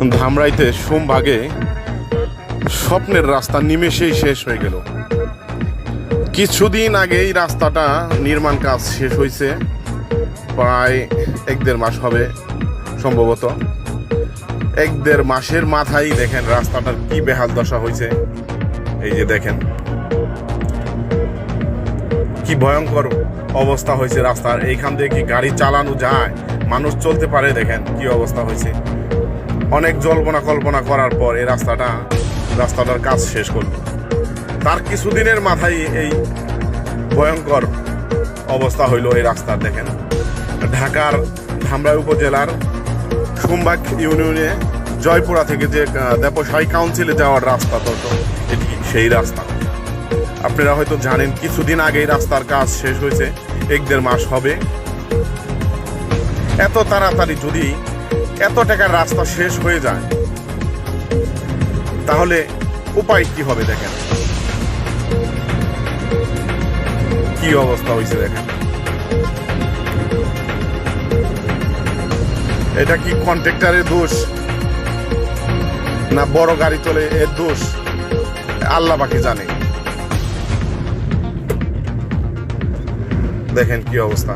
ধামরাইতে সোমভাগে স্বপ্নের রাস্তা নিমেষেই শেষ হয়ে গেল। কিছুদিন আগেই রাস্তাটা নির্মাণ কাজ শেষ হয়েছে প্রায় এক দেড় মাস হবে সম্ভবত। এক দেড় মাসের মাথায় দেখেন রাস্তাটার কি বেহাল দশা হয়েছে এই যে দেখেন। কি ভয়ঙ্কর অবস্থা হয়েছে রাস্তার। এইখান দিয়ে কি গাড়ি চালানো যায়? মানুষ চলতে পারে দেখেন কি অবস্থা হয়েছে অনেক জল্পনা কল্পনা করার পর এই রাস্তাটা, রাস্তাটার কাজ শেষ করল। তার কিছুদিনের মাথায় এই ভয়ঙ্কর অবস্থা হইল এই রাস্তার দেখেন। ঢাকার ধামরাই উপজেলার সোমবাগ ইউনিয়নে জয়পুরা থেকে যে দেপসাই কাউন্সিলে যাওয়ার রাস্তা তো এটি সেই রাস্তা। আপনারা হয়তো জানেন, কিছুদিন আগেই রাস্তার কাজ শেষ হয়েছে, এক দেড় মাস হবে। এত তাড়াতাড়ি যদি এত টাকার রাস্তা শেষ হয়ে যায়, তাহলে উপায় কি হবে দেখেন? কি অবস্থা হয়েছে দেখেন? এটা কি কন্ট্রাক্টরের দোষ? না বড় গাড়ি চলে এর দোষ? আল্লাহ বাকি জানে। দেখেন কি অবস্থা।